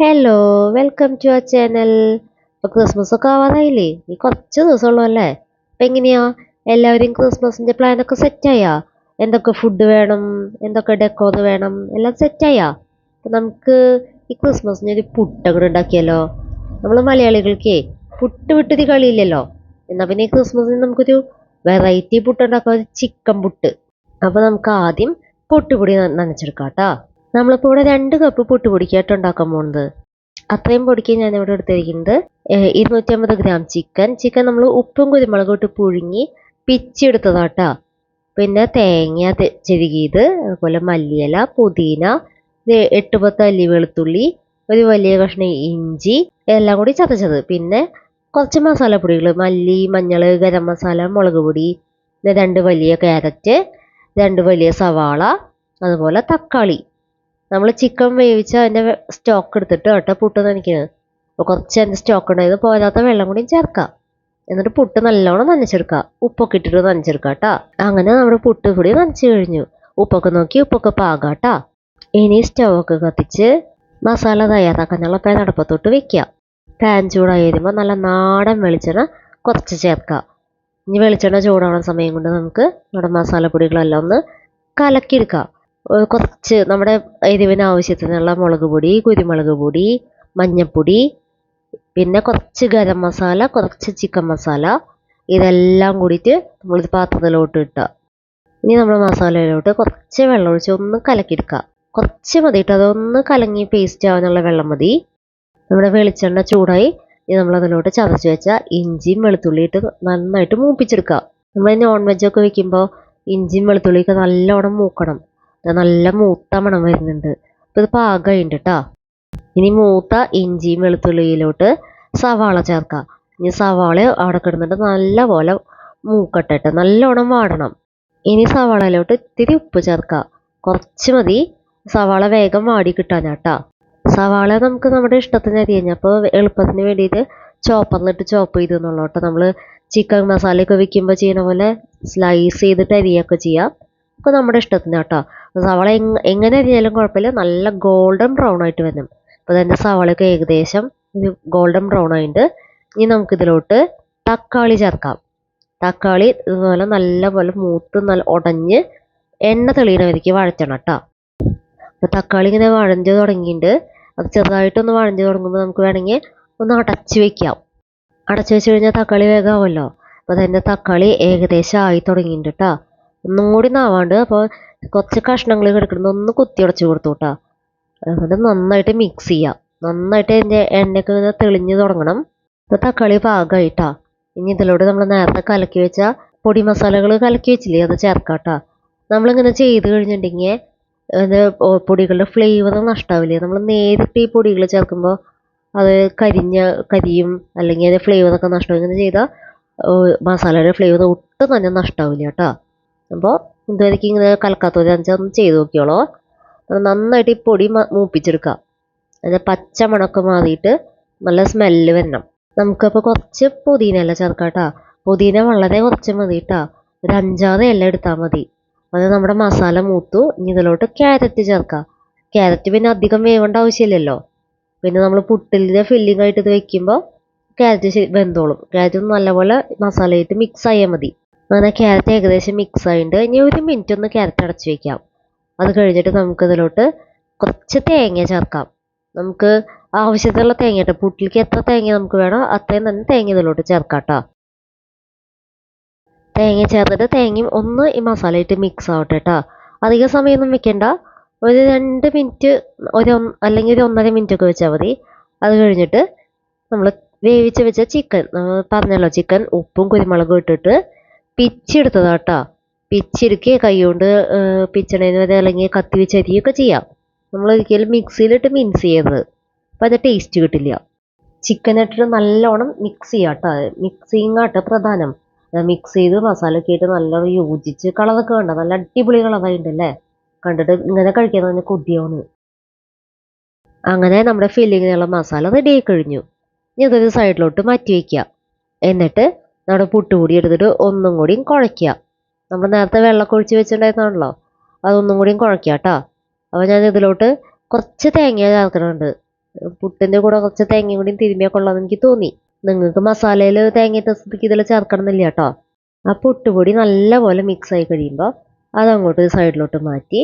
Hello welcome to our channel ഇപ്പോൾ Christmas ഒക്കെ ആവാറായില്ലേ? ഈ കുറച്ച് ദിവസമുള്ളൂ അല്ലേ? അപ്പം എങ്ങനെയാ? എല്ലാവരും ക്രിസ്മസിന്റെ പ്ലാനൊക്കെ സെറ്റായാ എന്തൊക്കെ ഫുഡ് വേണം? എന്തൊക്കെ ഡെക്കോർ വേണം? എല്ലാം സെറ്റായാ അപ്പം നമുക്ക് ഈ ക്രിസ്മസിന് ഒരു പുട്ടങ്ങോട്ട് ഉണ്ടാക്കിയാലോ? നമ്മൾ മലയാളികൾക്കേ പുട്ട് വിട്ടൊരു കളിയില്ലല്ലോ. എന്നാൽ പിന്നെ ക്രിസ്മസിന് നമുക്കൊരു വെറൈറ്റി പുട്ട് ഉണ്ടാക്കാം. ഒരു ചിക്കൻ പുട്ട്. അപ്പോൾ നമുക്ക് ആദ്യം പൊട്ടുപൊടി നനച്ചെടുക്കാം കേട്ടോ. നമ്മളിപ്പോൾ ഇവിടെ രണ്ട് കപ്പ് പുട്ടുപൊടിക്കായിട്ട് ഉണ്ടാക്കാൻ പോകുന്നത് അത്രയും പൊടിക്ക് ഞാൻ ഇവിടെ എടുത്തിരിക്കുന്നത് ഇരുന്നൂറ്റമ്പത് ഗ്രാം ചിക്കൻ ചിക്കൻ നമ്മൾ ഉപ്പും കുരുമുളകും ഇട്ട് പുഴുങ്ങി പിച്ചെടുത്തതാട്ടാ പിന്നെ തേങ്ങ ചെരുകിയത് അതുപോലെ മല്ലിയില പുതിന എട്ട് പത്ത് അല്ലി വെളുത്തുള്ളി ഒരു വലിയ കഷ്ണം ഇഞ്ചി എല്ലാം കൂടി ചതച്ചത്. പിന്നെ കുറച്ച് മസാലപ്പൊടികൾ മല്ലി മഞ്ഞൾ ഗരം മസാല മുളക് പൊടി രണ്ട് വലിയ ക്യാരറ്റ് രണ്ട് വലിയ സവാള അതുപോലെ തക്കാളി. നമ്മൾ ചിക്കൻ വേവിച്ച അതിന്റെ സ്റ്റോക്ക് എടുത്തിട്ട് കേട്ടോ പുട്ട് നനയ്ക്കുന്നത്. അപ്പോൾ കുറച്ച് അതിന്റെ സ്റ്റോക്ക് ഉണ്ടായത് പോരാത്ത വെള്ളം കൂടി ചേർക്കാം. എന്നിട്ട് പുട്ട് നല്ലോണം നനച്ചെടുക്കുക ഉപ്പൊക്കെ ഇട്ടിട്ട് നനച്ചെടുക്കുക കേട്ടോ. അങ്ങനെ നമ്മുടെ പുട്ട് കൂടി നനച്ചു കഴിഞ്ഞു. ഉപ്പൊക്കെ നോക്കി ഉപ്പൊക്കെ പാകാം കേട്ടോ. ഇനി സ്റ്റവ് ഒക്കെ കത്തിച്ച് മസാല തയ്യാറാക്കാനുള്ള പാൻ അടുപ്പത്തോട്ട് വെക്കുക പാൻ ചൂടായി വരുമ്പോൾ നല്ല നാടൻ വെളിച്ചെണ്ണ കുറച്ച് ചേർക്കുക ഇനി വെളിച്ചെണ്ണ ചൂടാവുന്ന സമയം കൊണ്ട് നമുക്ക് നമ്മുടെ മസാലപ്പൊടികളെല്ലാം ഒന്ന് കലക്കിയെടുക്കാം. കുറച്ച് നമ്മുടെ എരിവിന് ആവശ്യത്തിനുള്ള മുളക് പൊടി കുരുമുളക് പൊടി മഞ്ഞൾപ്പൊടി പിന്നെ കുറച്ച് ഗരം മസാല കുറച്ച് ചിക്കൻ മസാല. ഇതെല്ലാം കൂടിയിട്ട് നമ്മളൊരു പാത്രത്തിലോട്ട് ഇട്ടുക ഇനി നമ്മൾ മസാലയിലോട്ട് കുറച്ച് വെള്ളം ഒഴിച്ച് ഒന്ന് കലക്കിയെടുക്കുക കുറച്ച് മതി അതൊന്ന് കലങ്ങി പേസ്റ്റ് ആവാനുള്ള വെള്ളം മതി. നമ്മുടെ വെളിച്ചെണ്ണ ചൂടായി. ഇനി നമ്മൾ അതിലോട്ട് ചതച്ച് വെച്ച ഇഞ്ചിയും വെളുത്തുള്ളിയും ഇട്ട് നന്നായിട്ട് മൂപ്പിച്ചെടുക്കുക നമ്മൾ നോൺ വെജ് ഒക്കെ വെക്കുമ്പോൾ ഇഞ്ചിയും വെളുത്തുള്ളിയൊക്കെ നല്ലോണം മൂക്കണം. നല്ല മൂത്ത മണം വരുന്നുണ്ട്. അപ്പോൾ ഇത് പാകമായിട്ടുണ്ട് കേട്ടോ ഇനി മൂത്ത ഇഞ്ചിയും വെളുത്തുള്ളിയിലോട്ട് സവാള ചേർക്കാം. ഇനി സവാള അവിടെ കിടന്നിട്ട് നല്ലപോലെ മൂക്കട്ടെ ട്ടോ. നല്ലോണം വാടണം. ഇനി സവാളയിലോട്ട് ഇത്തിരി ഉപ്പ് ചേർക്കാം. കുറച്ച് മതി. സവാള വേഗം വാടി കിട്ടാനാട്ടാ. സവാള നമുക്ക് നമ്മുടെ ഇഷ്ടത്തിന് അരിയഞ്ഞ അപ്പോൾ എളുപ്പത്തിന് വേണ്ടിയിട്ട് ചോപ്പറിലിട്ട് ചോപ്പ് ചെയ്ത് എന്നുള്ളൂട്ടോ നമ്മൾ ചിക്കൻ മസാലയൊക്കെ വെക്കുമ്പോൾ ചെയ്യുന്ന പോലെ സ്ലൈസ് ചെയ്തിട്ട് അരിയൊക്കെ ചെയ്യാം. അപ്പോൾ നമ്മുടെ ഇഷ്ടത്തിന് കേട്ടോ. സവാള എങ് എങ്ങനെ അരിഞ്ഞാലും കുഴപ്പമില്ല. നല്ല ഗോൾഡൻ ബ്രൗൺ ആയിട്ട് വരും. അപ്പോൾ തന്നെ സവാളയൊക്കെ ഏകദേശം ഒരു ഗോൾഡൻ ബ്രൗൺ ആയിട്ട് ഇനി നമുക്കിതിലോട്ട് തക്കാളി ചേർക്കാം. തക്കാളി ഇതുപോലെ നല്ലപോലെ മൂത്ത് നല്ല ഉടഞ്ഞ് എണ്ണ തെളിയണ വരയ്ക്ക് വഴറ്റണം കേട്ടോ. അപ്പോൾ തക്കാളി ഇങ്ങനെ വഴഞ്ഞ് തുടങ്ങിയിട്ടുണ്ട്. അത് ചെറുതായിട്ടൊന്ന് വഴഞ്ഞ് തുടങ്ങുമ്പോൾ നമുക്ക് വേണമെങ്കിൽ ഒന്ന് അടച്ച് വെക്കാം. അടച്ച് വെച്ച് കഴിഞ്ഞാൽ തക്കാളി വേഗമാവുമല്ലോ അപ്പോൾ തന്നെ തക്കാളി ഏകദേശം ആയി തുടങ്ങിയിട്ടുണ്ട് കേട്ടോ. ഒന്നും കൂടി നാവാണ്ട് അപ്പോൾ കുറച്ച് കഷ്ണങ്ങൾ കിടക്കുന്നത് ഒന്ന് കുത്തി ഉടച്ച് കൊടുത്തു കേട്ടോ എന്നിട്ട് നന്നായിട്ട് മിക്സ് ചെയ്യാം. നന്നായിട്ട് അതിന്റെ എണ്ണയൊക്കെ ഇങ്ങനെ തെളിഞ്ഞ് തുടങ്ങണം. ഇപ്പോൾ തക്കാളി പാകമായിട്ടാ ഇനി ഇതിലൂടെ നമ്മൾ നേരത്തെ കലക്കി വെച്ച പൊടി മസാലകൾ കലക്കി വെച്ചില്ലേ അത് ചേർക്കാട്ടാ. കേട്ടോ നമ്മളിങ്ങനെ ചെയ്ത് കഴിഞ്ഞിട്ടുണ്ടെങ്കിൽ പൊടികളുടെ ഫ്ലേവർ നഷ്ടാവില്ലേ? നമ്മൾ നേരിട്ട് ഈ പൊടികൾ ചേർക്കുമ്പോൾ അത് കരിഞ്ഞ കരിയും അല്ലെങ്കിൽ അതിന്റെ ഫ്ലേവറൊക്കെ നഷ്ടമാവും ഇങ്ങനെ ചെയ്താൽ മസാലയുടെ ഫ്ലേവർ ഒട്ടും തന്നെ നഷ്ടാവില്ല കേട്ടോ അപ്പോൾ ഇതുവരേക്കും ഇങ്ങനെ കലക്കാത്തവർ ഒന്ന് ചെയ്ത് നോക്കിയോളോ. നന്നായിട്ട് ഈ പൊടി മൂപ്പിച്ചെടുക്കാം. അതിന്റെ പച്ച മണക്ക് മാറിയിട്ട് നല്ല സ്മെല്ല് വരണം. നമുക്കപ്പോൾ കുറച്ച് പുതിന അല്ല ചേർക്കാട്ടാ പുതിന വളരെ കുറച്ച് മതി കേട്ടാ ഒരു അഞ്ചാറ് ഇല എടുത്താൽ മതി. അത് നമ്മുടെ മസാല മൂത്തു. ഇനി ഇതിലോട്ട് ക്യാരറ്റ് ചേർക്കാം. ക്യാരറ്റ് പിന്നെ അധികം വേവേണ്ട ആവശ്യമില്ലല്ലോ. പിന്നെ നമ്മൾ പുട്ടിലെ ഫില്ലിംഗ് ആയിട്ട് ഇത് വെക്കുമ്പോൾ ക്യാരറ്റ് വെന്തോളും. ക്യാരറ്റ് നല്ലപോലെ മസാലയായിട്ട് മിക്സ് ആയാൽ മതി. അങ്ങനെ ക്യാരറ്റ് ഏകദേശം മിക്സ് ആയിട്ടുണ്ട് ഇനി ഒരു മിനിറ്റ് ഒന്ന് ക്യാരറ്റ് അടച്ചു വെക്കാം. അത് കഴിഞ്ഞിട്ട് നമുക്കിതിലോട്ട് കുറച്ച് തേങ്ങ ചേർക്കാം. നമുക്ക് ആവശ്യത്തിനുള്ള തേങ്ങ കേട്ടോ പുട്ടിലേക്ക് എത്ര തേങ്ങ നമുക്ക് വേണോ അത്രയും തന്നെ തേങ്ങ ഇതിലോട്ട് ചേർക്കാം കേട്ടോ തേങ്ങ ചേർത്തിട്ട് തേങ്ങയും ഒന്ന് ഈ മസാലയിട്ട് മിക്സ് ആവട്ടെ കേട്ടോ അധിക സമയമൊന്നും വെക്കണ്ട. ഒരു രണ്ട് മിനിറ്റ് ഒരു അല്ലെങ്കിൽ ഒരു ഒന്നര മിനിറ്റ് ഒക്കെ വെച്ചാൽ മതി. അത് കഴിഞ്ഞിട്ട് നമ്മൾ വേവിച്ച് വെച്ച ചിക്കൻ നമ്മൾ പറഞ്ഞല്ലോ ചിക്കൻ ഉപ്പും കുരുമുളകും ഇട്ടിട്ട് പിച്ചെടുത്തതാ കേട്ടോ പിച്ചെടുക്കുക കൈ കൊണ്ട് പിച്ചണേന് വരെ അല്ലെങ്കിൽ കത്തി വെച്ച് അരിയൊക്കെ ചെയ്യാം. നമ്മൾ ഒരിക്കലും മിക്സിയിലിട്ട് മിൻസ് ചെയ്യരുത്. അപ്പം അത് ടേസ്റ്റ് കിട്ടില്ല. ചിക്കൻ ഇട്ടിട്ട് നല്ലോണം മിക്സ് ചെയ്യാം കേട്ടോ മിക്സിങ് ആട്ടോ പ്രധാനം. മിക്സ് ചെയ്ത് മസാല ഒക്കെ ഇട്ട് നല്ലോണം യോജിച്ച് കളറൊക്കെ കണ്ട? നല്ല അടിപൊളി കളറായിട്ടുണ്ട് അല്ലേ കണ്ടിട്ട് ഇങ്ങനെ കഴിക്കാൻ തന്നെ കൊതിയാണ് അങ്ങനെ നമ്മുടെ ഫില്ലിങ്ങിനുള്ള മസാല റെഡി ആയി കഴിഞ്ഞു. ഇനി അതൊരു സൈഡിലോട്ട് മാറ്റി വയ്ക്കുക എന്നിട്ട് നമ്മുടെ പുട്ടുപൊടി എടുത്തിട്ട് ഒന്നും കൂടിയും കുഴയ്ക്കുക. നമ്മൾ നേരത്തെ വെള്ളമൊക്കെ ഒഴിച്ച് വെച്ചിട്ടുണ്ടായിരുന്നാണല്ലോ അതൊന്നും കൂടിയും കുഴയ്ക്കുക കേട്ടോ. അപ്പോൾ ഞാൻ ഇതിലോട്ട് കുറച്ച് തേങ്ങ ചേർക്കുന്നുണ്ട്. പുട്ടിന്റെ കൂടെ കുറച്ച് തേങ്ങയും കൂടിയും തിരുമ്മിയാൽ കൊള്ളാമെന്ന് എനിക്ക് തോന്നി. നിങ്ങൾക്ക് മസാലയിൽ തേങ്ങ തസ്തിക്ക് ഇതിൽ ചേർക്കണമെന്നില്ല കേട്ടോ. ആ പുട്ടുപൊടി നല്ലപോലെ മിക്സ് ആയി കഴിയുമ്പോൾ അതങ്ങോട്ട് സൈഡിലോട്ട് മാറ്റി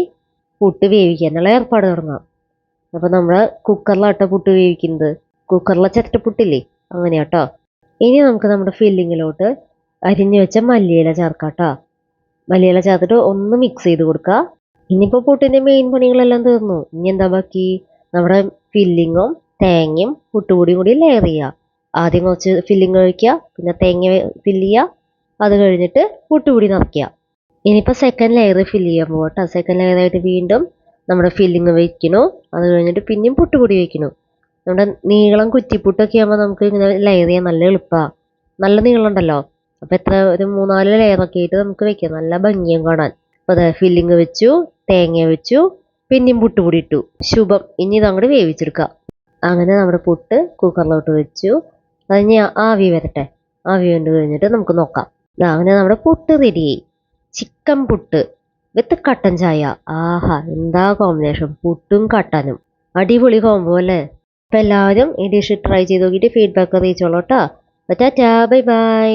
പുട്ട് വേവിക്കാനുള്ള ഏർപ്പാട് തുടങ്ങാം. അപ്പോൾ നമ്മൾ കുക്കറിലാട്ടോ പുട്ട് വേവിക്കുന്നത്? കുക്കറിലെ ചിരട്ട പുട്ടില്ലേ? അങ്ങനെയാട്ടോ. ഇനി നമുക്ക് നമ്മുടെ ഫില്ലിങ്ങിലോട്ട് അരിഞ്ഞു വെച്ച മല്ലിയില ചേർക്കാം കേട്ടോ മല്ലിയില ചേർത്തിട്ട് ഒന്ന് മിക്സ് ചെയ്ത് കൊടുക്കുക ഇനിയിപ്പോൾ പുട്ടിന്റെ മെയിൻ പണികളെല്ലാം തീർന്നു. ഇനി എന്താ ബാക്കി? നമ്മുടെ ഫില്ലിങ്ങും തേങ്ങയും പുട്ടുപൊടിയും കൂടി ലെയർ ചെയ്യുക ആദ്യം കുറച്ച് ഫില്ലിങ് കഴിക്കുക പിന്നെ തേങ്ങ ഫില്ല് ചെയ്യുക അത് കഴിഞ്ഞിട്ട് പുട്ടുപൊടി നിറയ്ക്കുക. ഇനിയിപ്പോൾ സെക്കൻഡ് ലെയർ ഫില്ല് ചെയ്യാൻ പോകട്ടോ സെക്കൻഡ് ലെയറായിട്ട് വീണ്ടും നമ്മുടെ ഫില്ലിങ് വയ്ക്കണു അത് കഴിഞ്ഞിട്ട് പിന്നെയും പുട്ടുപൊടി വെക്കണു നമ്മുടെ നീളം കുറ്റിപ്പുട്ടൊക്കെ ആകുമ്പോൾ നമുക്ക് ഇങ്ങനെ ലെയർ ചെയ്യാൻ നല്ല എളുപ്പമാണ് നല്ല നീളം ഉണ്ടല്ലോ അപ്പോൾ എത്ര ഒരു മൂന്നാൽ ലെയറൊക്കെ ആയിട്ട് നമുക്ക് വെക്കാം. നല്ല ഭംഗിയും കാണാൻ. അപ്പോൾ അതെ ഫില്ലിങ് വെച്ചു തേങ്ങ വെച്ചു പിന്നെയും പുട്ടുപൊടി ഇട്ടു. ശുഭം. ഇനി ഇതങ്ങോട്ട് വേവിച്ചെടുക്കാം. അങ്ങനെ നമ്മുടെ പുട്ട് കുക്കറിലോട്ട് വെച്ചു. അതിന് ആവി വരട്ടെ. ആവി കൊണ്ട് കഴിഞ്ഞിട്ട് നമുക്ക് നോക്കാം. അങ്ങനെ നമ്മുടെ പുട്ട് റെഡിയായി ചിക്കൻ പുട്ട് വിത്ത് കട്ടൻ ചായ. ആഹാ എന്താ കോമ്പിനേഷൻ പുട്ടും കട്ടനും അടിപൊളി കോംബോ അല്ലേ? അപ്പം എല്ലാവരും ഈ ഡിഷ് ട്രൈ ചെയ്ത് നോക്കിയിട്ട് ഫീഡ്ബാക്ക് അറിയിച്ചോളൂ കേട്ടോ. Tata bye bye.